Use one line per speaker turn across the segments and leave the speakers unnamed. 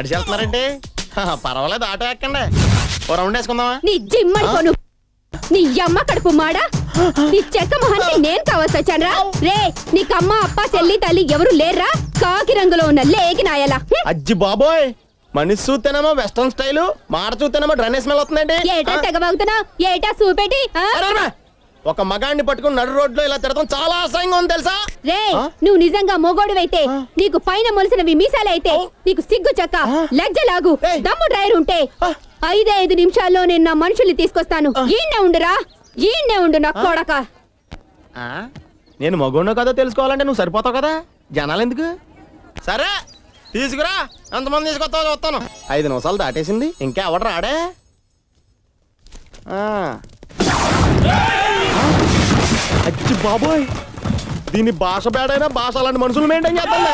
నడిచి వెళ్తున్నారండి హ, పర్వాలేదు ఆటో ఎక్కండి. ఓ రౌండ్ వేసుకుందామా?
నీ జిమ్మడిపోను నీ అమ్మ కడుపు మాడా. నీ చెక్క మొహానికి నేను కావాల్సి వచ్చానరా. రే నీకు అమ్మ అప్ప చెల్లి తల్లి ఎవరు లేర్రా? కాకి రంగులో ఉన్న లేకి నాయలా.
అజ్జి బాబోయ్ మనిషి చూస్తేనేమో వెస్ట్రన్ స్టైల్ మాట చూస్తేనేమో డ్రైనేజ్ స్మెల్ వస్తుందండి.
ఏటా? తెగబాగుతున్నా ఏటా
అరే. ఒక మగాడిని పట్టుకుని నడు రోడ్లో ఇలా తిరగడం చాలా అసహ్యంగా ఉంది తెలుసా
రే? నువ్వు నిజంగా మొగోడువైతే? నీకు పైన మొలిసినవి మీసాలైతే నీకు సిగ్గు చక్క? లజ్జలాగు
ఏయ్.
దమ్ము డ్రైవర్ ఉంటే? ఐదే ఐదు నిమిషాల్లో నేను నా మనుషుల్ని తీసుకొస్తాను ఈయన్నే ఉండురా ఈయన్నే ఉండు నా కొడక
ఆ? నేను మగోడో కదో తెలుసుకోవాలంటే నువ్వు సరిపోతావు కదా జనాలు ఎందుకు సరే తీసుకురా ఎంతమంది తీసుకొస్తావు చూస్తాను ఐదు నిమిషాలు దాటేసింది ఇంకా ఎవడు రాడే ఆ. అచ్చి బాబోయ్. దీని భాష బేడైనా భాష అలాంటి మనుషులు మెయింటైన్ చేద్దాం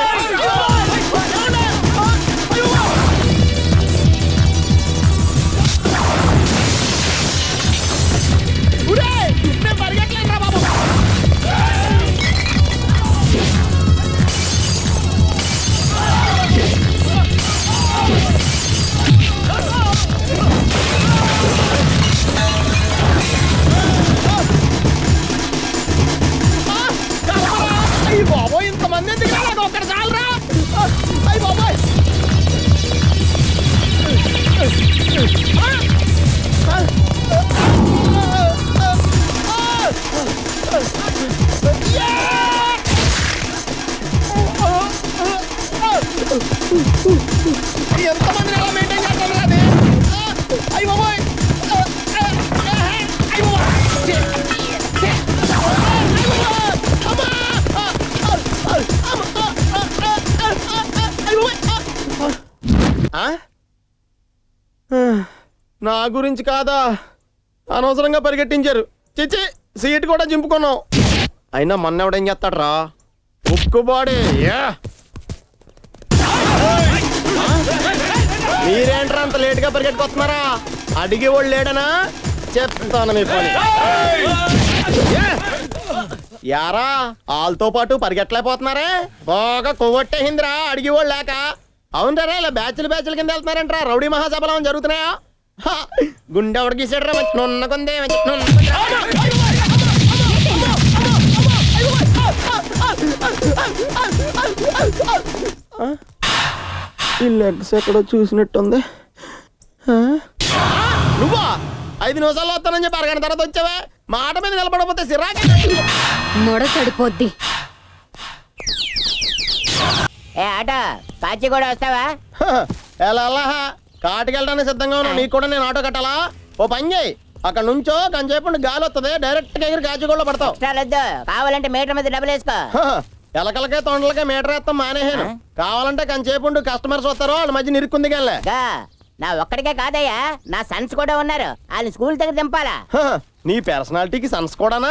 బాబోయ్ ఇంతమంది ఎందుకు రాలేదు? నాకు ఒక్కడు చాలరా! అయ్యి బాబోయ్! ఎంతమంది నా గురించి కాదా? అనవసరంగా పరిగెట్టించారు. చిచ్చి సీట్ కూడా చింపుకున్నాం అయినా మొన్న ఎవడేం చేస్తాడు రా ఉక్కుబాడి యా. మీరేంట్రా అంత లేట్గా పరిగెట్టుకొస్తున్నారా? అడిగి వాళ్ళు లేడనా? చెప్తాను మీ పని. యారా వాళ్ళతో పాటు పరిగెట్టలేకపోతున్నారే? బాగా కొవ్వొట్టేసిందిరా అడిగి వాళ్ళు లేక. అవునరా ఇలా బ్యాచ్లు బ్యాచ్ల కింద వెళ్తున్నారంట్రా. రౌడీ మహాసభలు ఏమైనా జరుగుతున్నాయా? హ, గుండె నున్నకుందే. ఆ? ఈ లెగ్స్ ఎక్కడో చూసినట్టుంది? నువ్వా? ఐదు నిమిషాల్లో వస్తానని చెప్పి అరగంట తర్వాత వచ్చావే? మాట మీద నిలబడకపోతే సిరాకి.
మొడ సడిపోద్ది
ఏ ఆట కాచి కూడా వస్తావా?
ఎలా కాటికెళ్ళడానికి సిద్ధంగా ఉన్నా నీకు కూడా నేను ఆటో కట్టాలా? ఓ పని చేయి. అక్కడ నుంచో కంచేపు గాలి వస్తుంది డైరెక్ట్గా ఎగిరి కాచిగూడలో పడతావు.
కావాలంటే మీటర్ మీద డబ్బులు వేసుకో.
ఎలకలకే తొండలకే మీటర్ వేస్తాం మానేహాను కావాలంటే కంచేపు ఉండు కస్టమర్స్ వస్తారో వాళ్ళ మధ్య నిరుక్కుంది
నా ఒక్కడికే కాదయ్యా. నా సన్స్ కూడా ఉన్నారు. వాళ్ళని స్కూల్ దగ్గర దింపాలా?
నీ పర్సనాలిటీకి సన్స్ కూడానా.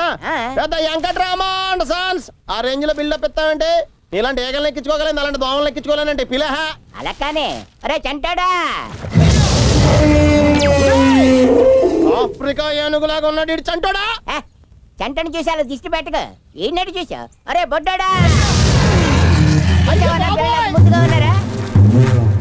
పెద్ద వెంకట్రామా అండ్ సన్స్. ఆ రేంజ్లో బిల్డప్ ఇస్తావంటే? నీలాంటి ఏగలు ఎక్కించుకోగలేదు అలాంటి దోమలు ఎక్కించుకోలేనంటే పిలహ.
అలా కానీ. అరే చంటాడా?
ఆఫ్రికా ఏనుగులాగా ఉన్నాడు ఇటు చంటోడా?
ఏ, చంటని చూసి అలా దిష్టి పెట్టకు. ఈయనటి చూసా అరే బొడ్డాడా? వచ్చావా నా పిల్లలు ముద్దుగా ఉన్నారా?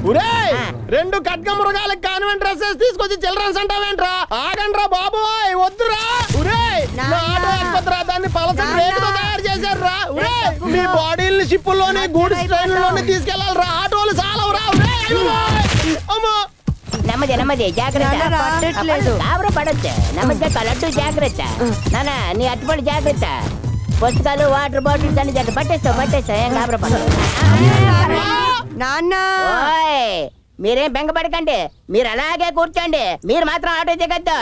ఒరే
ఆ.
రెండు ఖడ్గ మృగాలకు కాన్వెంట్ డ్రెస్సెస్ తీసుకొచ్చి చిల్డ్రన్స్ అంటావేంట్రా? ఆగండ్రా బాబోయ్ వద్దురా! ఒరే నా ఆటో ఎక్కొద్దురా దాన్ని పలస ఒరే మీ బాడీల్ని షిప్పుల్లోనే గూడ్స్ ట్రైన్లోనే తీసుకెళ్ళాలిరా ఆటోలు చాలవురా. ఒరే అయ్యో! అమ్మో.
నెమ్మది నెమ్మది జాగ్రత్త.
రావట్లేదు.
కాబర పడొచ్చు నెమ్మదిగా కలట్టు జాగ్రత్త. నాన్న నీ అట్టుపడి జాగ్రత్త. పుస్తకాలు వాటర్ బాటిల్స్ అన్ని జాగ్రత్త పట్టేస్తావు పట్టేస్తావు. ఏం కాబర పడ
నాన్న.
ఓయ్. మీరేం బెంగపడకండి. మీరు అలాగే కూర్చోండి. మీరు మాత్రం ఆటో దిగద్దు.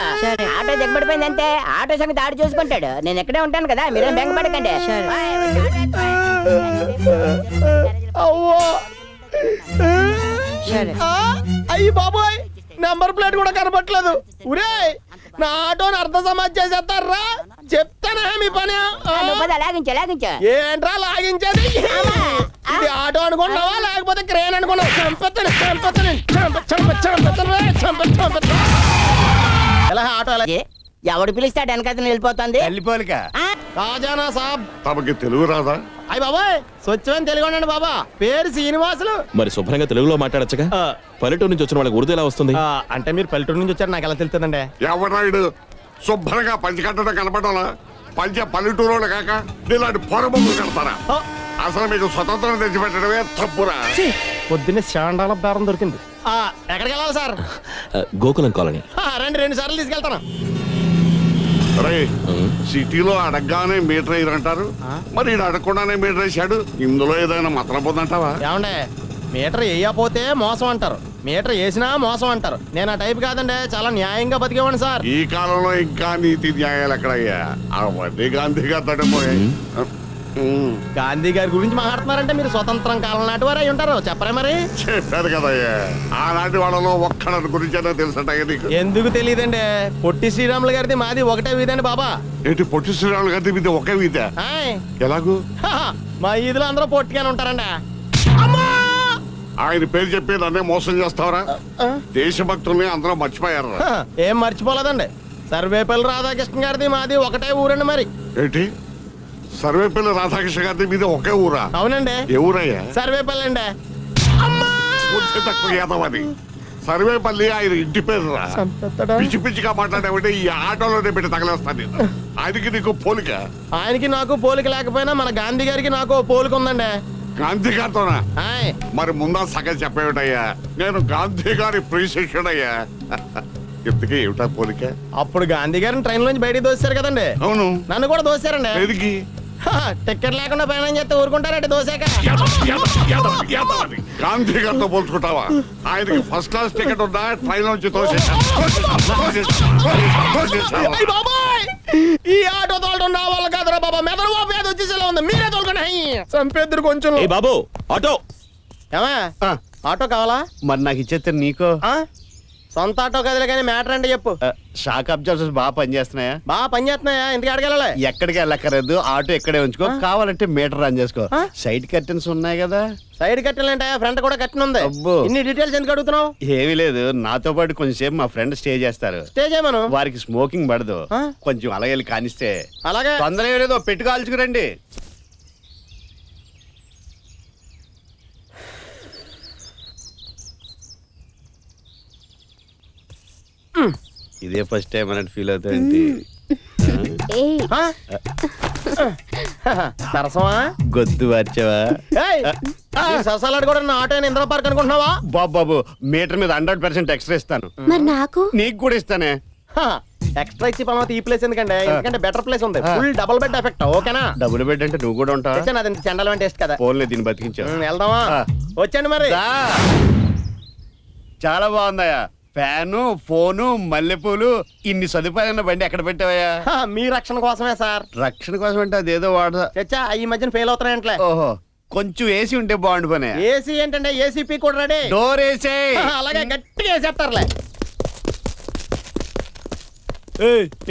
ఆటో దిగబడిపోయింది అంతే ఆటో సంగతి ఆడు చూసుకుంటాడు. నేను ఇక్కడే ఉంటాను కదా మీరేం బెంగపడకండి.
అయ్యి బాబోయ్ నెంబర్ ప్లేట్ కూడా కనపట్లేదు. ఒరే నా ఆటోని అర్ధ సమాజ్ చేసేస్తారా? చెప్తానా మీ పని? ఆ?
లాగించు లాగించు.
ఏంట్రా లాగించేది? ఇది ఆటో అనుకున్నావా? లేకపోతే క్రేన్ అనుకున్నావా? చంపెత్తాను చంపెత్తాను చంప చంప చంపెత్తాను చంప చంపెత్తాను ఎలా ఆటో ఎలా
ఎవడు పిలిస్తాడు? వెనకతను వెళ్ళిపోతుంది.
తల్లిపోలిక
ఆ?
కాజానా సాబ్.
తమకి తెలుగు రాదా?
అయ్య బాబాయ్ స్వచ్ఛమైన తెలుగు ఉండండి బాబా. పేరు శ్రీనివాసులు.
మరి శుభ్రంగా తెలుగులో మాట్లాడొచ్చుగా? పల్లెటూరు నుంచి వచ్చిన వాళ్ళకి ఉర్దూ ఎలా వస్తుంది?
అంటే మీరు పల్లెటూరు నుంచి వచ్చారు నాకు ఎలా తెలుస్తుందండి?
ఎవరాయుడు శుభ్రంగా పంచి కట్టడం కనపడాలా? పంచ పల్లెటూరు కాక ఇలాంటి పొరబొమ్మలు కడతారా? అసలు మీకు స్వతంత్రం తెచ్చిపెట్టడమే తప్పురా.
పొద్దున్నే శాండాల బేరం దొరికింది. ఆ, ఎక్కడికి వెళ్ళాలి సార్?
గోకులం కాలనీ.
ఆ, రండి రెండు సార్లు తీసుకెళ్తాను.
రే. సిటీలో అడగగానే మీటర్ వేయరంటారు? మరి ఈడు అడగకుండానే మీటర్ వేసాడు ఇందులో ఏదైనా మతలం పొందంటావా
ఏమండే మీటర్ వేయకపోతే మోసం అంటారు. మీటర్ వేసినా మోసం అంటారు. నేను ఆ టైప్ కాదండి చాలా న్యాయంగా బతికేవాడిని సార్.
ఈ కాలంలో ఇంకా నీతి న్యాయాలు ఎక్కడయ్యా? అవన్నీ గాంధీ గారు తడిపోయాయి.
గాంధీ గారి గురించి మాట్లాడుతున్నారంటే మీరు స్వతంత్రం కాలం నాటి వారు అయి ఉంటారు. చెప్పరే మరి?
చెప్పారు కదయ్యా. ఆనాటి వాళ్ళలో ఒక్కడని గురించైనా తెలుసటయ్యా నీకు.
ఎందుకు తెలియదండి? పొట్టి శ్రీరాములు గారిది మాది ఒకటే వీధండి బాబా.
ఏంటి పొట్టి శ్రీరాములు గారి మీద ఒకే వీధ. ఎలాగూ?
మా ఈదులో అందరూ పొట్టిగానే ఉంటారండి.
ఆయన పేరు చెప్పి నన్నే మోసం చేస్తావరా? దేశభక్తుల్ని అందరూ మర్చిపోయారు?
ఏం మర్చిపోలేదండి. సర్వేపల్లి రాధాకృష్ణ గారిది మాది ఒకటే ఊరండి మరి.
ఏంటి? సర్వేపల్లి రాధాకృష్ణ గారి మీద ఒకే ఊరా?
అవునండి.
ఏ ఊరయ్యా?
సర్వేపల్లి అండి
కొంచెం తక్కువ సర్వేపల్లి ఆయన ఇంటి పేరు రా పిచ్చి పిచ్చిగా మాట్లాడేవంటే ఈ ఆటోలోనే పెట్టి తగలేస్తాను నేను. ఆయనకి నీకు పోలిక?
ఆయనకి నాకు పోలిక లేకపోయినా మన గాంధీ గారికి నాకు ఓ పోలిక ఉందండి.
గాంధీ గారితోనా?
ఆయ్.
మరి ముందా సగం చెప్పేవిటయ్యా? నేను గాంధీ గారి ప్రియ శిష్యుడయ్యా ఇంతకీ ఏమిటా పోలిక?
అప్పుడు గాంధీ గారిని ట్రైన్ నుంచి బయటికి దోశారు కదండి.
అవును.
నన్ను కూడా దోశారండి టికెట్ లేకుండా ప్రయాణం చేస్తే ఊరుకుంటారండి దోశాక?
గాంధీ గారితో పోల్చుకుంటావా? ఆయనకి ఫస్ట్ క్లాస్ టికెట్ ఉందా? ట్రైన్ నుంచి
ఈ ఆటో తోలడం నా వల్ల కాదురా బాబా. మెదడు బాబు ఏదో వచ్చేసేలా ఉంది. మీరే తోలుకోండి. చంపేద్దరు కొంచెం.
బాబు ఆటో.
ఏమా?
ఆ,
ఆటో కావాలా?
మరి నాకు ఇచ్చేస్తే నీకో?
ఆ? సొంత ఆటో కదలే కానీ మ్యాటర్ అంటే చెప్పు.
షాక్ అబ్జర్వర్స్ బాగా పనిచేస్తున్నాయా?
బాగా పని చేస్తున్నాయా ఇంటికి అడగలలే?
ఎక్కడికి వెళ్ళక్కర్లేదు. ఆటో ఇక్కడే ఉంచుకో. కావాలంటే మీటర్ రన్ చేసుకో? సైడ్ కర్టన్స్ ఉన్నాయి కదా?
సైడ్ కట్టాలంటే ఫ్రంట్ కూడా కట్టిన ఉంది.
అబ్బో.
ఇన్ని డీటెయిల్స్ ఎందుకు అడుగుతున్నావు?
ఏమీ లేదు. నాతో పాటు కొంచెంసేపు మా ఫ్రెండ్ స్టే చేస్తారు.
స్టే చేయమను?
వారికి స్మోకింగ్ పడదు? కొంచెం అలాగే కానిస్తే.
అలాగే.
తొందర ఏం లేదో ఇదే ఫస్ట్ టైం అన్నట్టు ఫీల్ అవుతాయండి
ఏ?
సరసమా
గొద్దు వచ్చావా
సరసాలాడు కూడా నా ఆటో ఇంద్ర పార్క్ అనుకుంటున్నావా?
బాబు బాబు మీటర్ మీద హండ్రెడ్ పర్సెంట్ ఎక్స్ట్రా ఇస్తాను.
మరి నాకు?
నీకు కూడా ఇస్తానే.
హ, ఎక్స్ట్రా ఇచ్చి పని ఈ ప్లేస్ ఎందుకంటే ఎందుకంటే బెటర్ ప్లేస్ ఉంది. ఫుల్ డబుల్ బెడ్ ఎఫెక్ట్ ఓకేనా?
డబ్బులు బెడ్ అంటే నువ్వు కూడా ఉంటావా?
అది చండలం టేస్ట్ కదా.
ఫోన్లే దీన్ని బతికించావు.
వెళ్దామా?
ఆ.
వచ్చండి మరి.
చాలా బాగుందయ్యా. ఫ్యాను ఫోను మల్లెపూలు ఇన్ని సదుపాయాలన్న బండి ఎక్కడ పెట్టావయ్యా?
హ, మీ రక్షణ కోసమే సార్.
రక్షణ కోసం అంటే అదేదో వాడదా
చచ్చా ఈ మధ్యన ఫెయిల్ అవుతున్నాయంట్లే.
ఓహో కొంచెం ఏసీ ఉంటే బాగుండు పని.
ఏసీ ఏంటంటే ఏసీపీ కూడా రెడీ.
డోర్ వేసే
అలాగే గట్టిగా వేసేస్తారులే.